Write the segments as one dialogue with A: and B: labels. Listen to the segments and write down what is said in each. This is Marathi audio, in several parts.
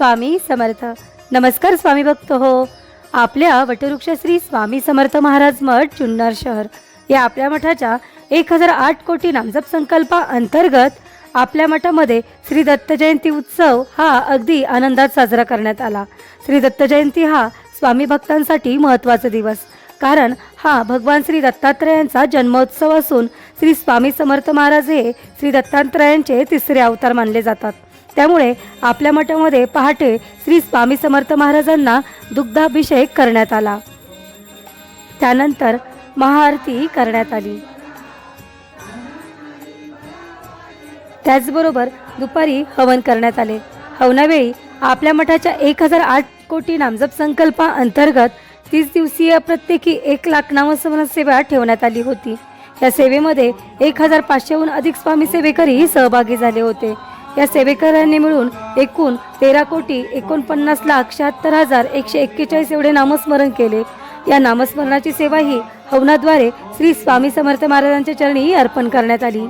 A: स्वामी समर्थ. नमस्कार स्वामी भक्त हो. आपल्या वटवृक्ष श्री स्वामी समर्थ महाराज मठ जुन्नर शहर. या आपल्या मठाच्या एक हजार आठ कोटी नामजप संकल्पा अंतर्गत आपल्या मठामध्ये श्री दत्त जयंती उत्सव हा अगदी आनंदात साजरा करण्यात आला. श्री दत्त जयंती हा स्वामी भक्तांसाठी महत्त्वाचा दिवस. कारण हा भगवान श्री दत्तात्रयांचा जन्मोत्सव असून श्री स्वामी समर्थ महाराज हे श्री दत्तात्रयांचे तिसरे अवतार मानले जातात. त्यामुळे आपल्या मठामध्ये पहाटे श्री स्वामी समर्थ महाराजांना दुग्धाभिषेक करण्यात आला. त्यानंतर महाआरती करण्यात आली. त्याचबरोबर दुपारी हवन करण्यात आले. हवनावेळी आपल्या मठाच्या एक हजार आठ कोटी नामजप संकल्पा अंतर्गत तीस दिवसीय प्रत्येकी एक लाख नामस्मरण सेवा ठेवण्यात आली होती. या सेवेमध्ये एक हजार पाचशेहून अधिक स्वामी सेवेकरी सहभागी झाले होते. या सेवेकऱ्यांनी मिळून एकूण तेरा कोटी एकोणपन्नास लाख शहात्तर हजार एकशे एक्केचाळीस एवढे नामस्मरण केले. या नामस्मरणाची सेवा ही हवनाद्वारे श्री स्वामी समर्थ महाराजांच्या चरणी अर्पण करण्यात आली.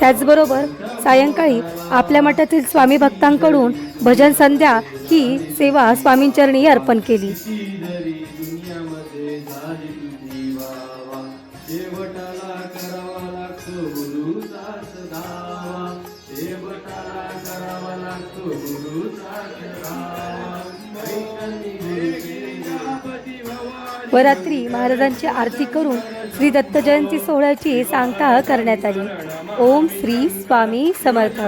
A: त्याचबरोबर सायंकाळी आपल्या मठातील स्वामी भक्तांकडून भजन संध्या ही सेवा स्वामींचरणी अर्पण केली.
B: झाली तुझी वावा शेवटाला करावा लागतो गुरुचाच धावा शेवटाला करावा लागतो गुरुचाच
A: व रात्री महाराजांची आरती करून श्री दत्त जयंती सोहळ्याची सांगता करण्यात आली. ओम श्री स्वामी समर्थ.